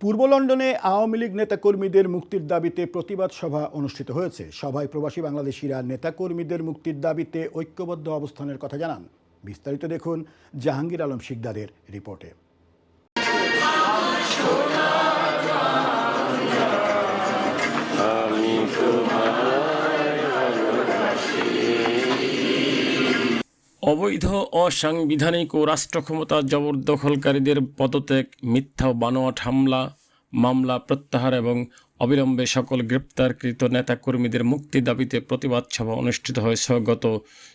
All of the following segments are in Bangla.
পূর্ব লন্ডনে আওয়ামী লীগ নেতাকর্মীদের মুক্তির দাবিতে প্রতিবাদ সভা অনুষ্ঠিত হয়েছে। সভায় প্রবাসী বাংলাদেশিরা নেতাকর্মীদের মুক্তির দাবিতে ঐক্যবদ্ধ অবস্থানের কথা জানান। বিস্তারিত দেখুন জাহাঙ্গীর আলম শিকদারের রিপোর্টে। অবৈধ অসাংবিধানিক ও রাষ্ট্র ক্ষমতা জবরদখলকারীদের পদত্যাগ মিথ্যা বানোয়াট হামলা মামলা প্রত্যাহার এবং অবিলম্বে সকল গ্রেপ্তারকৃত নেতাকর্মীদের মুক্তি দাবিতে প্রতিবাদ সভা অনুষ্ঠিত হয়েছে। গত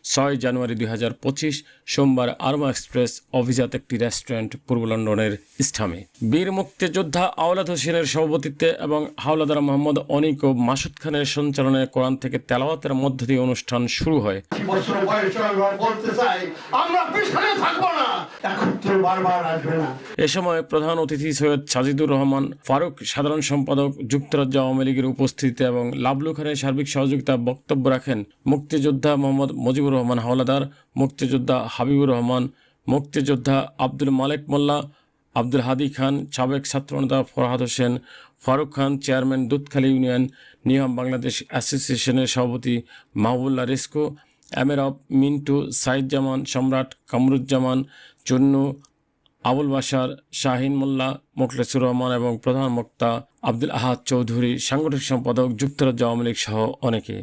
ছয় জানুয়ারি দুই হাজার পঁচিশ সোমবার আরমা এক্সপ্রেস অভিজাত একটি রেস্টুরেন্ট পূর্ব লন্ডনের ইস্টামে বীর মুক্তিযোদ্ধা আওলাদ হোসেনের সভাপতিত্বে এবং হাওলাদার মোহাম্মদ অনিক ও মাসুদ খানের সঞ্চালনে কোরআন থেকে তেলাওয়াতের মধ্য দিয়ে অনুষ্ঠান শুরু হয়। এ সময় প্রধান অতিথি সৈয়দ সাজিদুর রহমান, ফারুক সাধারণ সম্পাদক যুক্তরাজ্য আওয়ামী লীগের উপস্থিতিতে এবং লাবলু খানের সার্বিক সহযোগিতা বক্তব্য রাখেন মুক্তিযোদ্ধা মোহাম্মদ মুজিবুর রহমান হাওলাদার, মুক্তিযোদ্ধা হাবিবুর রহমান, মুক্তিযোদ্ধা আব্দুল মালেক মোল্লা, আব্দুল হাদি খান, সাবেক ছাত্রনেতা ফরহাদ হোসেন, ফারুক খান, চেয়ারম্যান দুধখালী ইউনিয়ন নিয়ম বাংলাদেশ অ্যাসোসিয়েশনের সভাপতি মাহবুল্লাহ রিস্কো অফ মিন্টু সাইদ জামান সম্রাট কামরুজ্জামান, চুন্নু আবুল বাসার শাহিন মোল্লা, মোখলেসুর রহমান এবং প্রধান বক্তা আব্দুল আহাদ চৌধুরী সাংগঠনিক সম্পাদক যুক্তরাজ্য আওয়ামী লীগ সহ অনেকে।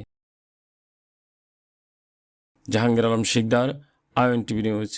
Jahangir Alam Sikdar IN TV news.